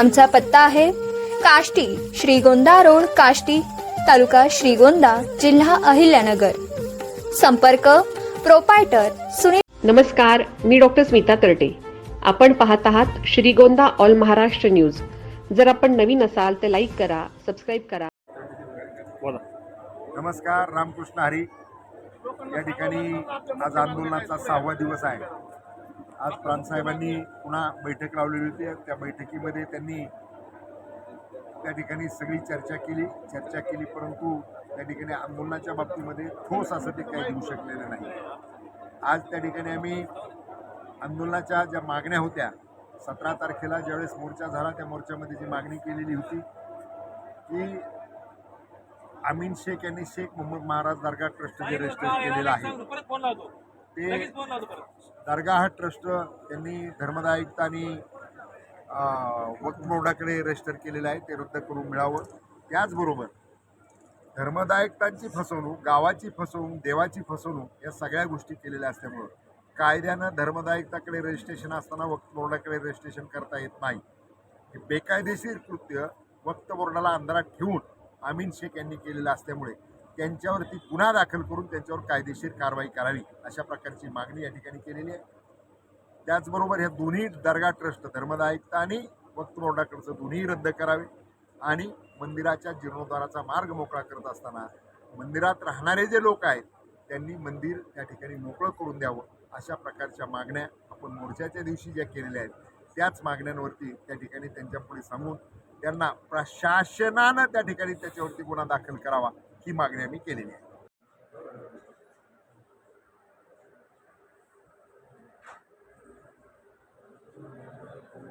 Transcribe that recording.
आमचा पत्ता आहे काष्टी श्रीगोंदा रोड काष्टी तालुका श्रीगोंदा जिल्हा अहिल्यानगर. संपर्क प्रोपायटर सुनील नमस्कार मी डॉक्टर स्मिता तरटे. आपण पाहत आहात श्रीगोंदा ऑल महाराष्ट्र न्यूज. जर आपण नवीन असाल तर लाईक करा सबस्क्राईब करा. बोला. नमस्कार रामकृष्ण हरी. या ठिकाणी आज आंदोलनाचा सहावा दिवस आहे. आज प्रांतसाहेबांनी पुन्हा बैठक लावलेली होती. त्या बैठकीमध्ये त्यांनी त्या ठिकाणी सगळी चर्चा केली. चर्चा केली परंतु त्या ठिकाणी आंदोलनाच्या बाबतीमध्ये ठोस असं ते काही देऊ शकलेलं नाही. आज त्या ठिकाणी आम्ही आंदोलनाच्या ज्या मागण्या होत्या सतरा तारखेला ज्यावेळेस मोर्चा झाला त्या मोर्चामध्ये जी मागणी केलेली होती की अमीन शेख यांनी शेख मोहम्मद महाराज दर्गा ट्रस्ट जे रजिस्टर केलेलं आहे ते दर्गाह ट्रस्ट त्यांनी धर्मदाय आयुक्त आणि वक्फ बोर्डाकडे रजिस्टर केलेलं आहे ते रद्द करून मिळावं. त्याचबरोबर धर्मदायकतांची फसवणूक गावाची फसवणूक देवाची फसवणूक या सगळ्या गोष्टी केलेल्या असल्यामुळं कायद्यानं धर्मदायकताकडे रजिस्ट्रेशन असताना वक्त बोर्डाकडे रजिस्ट्रेशन करता येत नाही. हे बेकायदेशीर कृत्य वक्फ बोर्डाला अंधारात ठेवून अमीन शेख यांनी केलेलं असल्यामुळे त्यांच्यावरती गुन्हा दाखल करून त्यांच्यावर कायदेशीर कारवाई करावी अशा प्रकारची मागणी या ठिकाणी केलेली आहे. त्याचबरोबर ह्या दोन्ही दर्गा ट्रस्ट धर्मदायिकता आणि वक्फ बोर्डाकडचं दोन्ही रद्द करावे आणि मंदिराच्या जीर्णोद्धाराचा मार्ग मोकळा करत असताना मंदिरात राहणारे जे लोक आहेत त्यांनी मंदिर त्या ठिकाणी मोकळं करून द्यावं अशा प्रकारच्या मागण्या आपण मोर्चाच्या दिवशी ज्या केलेल्या आहेत त्याच मागण्यांवरती त्या ठिकाणी त्यांच्या पुढे सांगून त्यांना प्रशासनानं त्या ठिकाणी त्याच्यावरती गुन्हा दाखल करावा ही मागणी आम्ही केलेली आहे.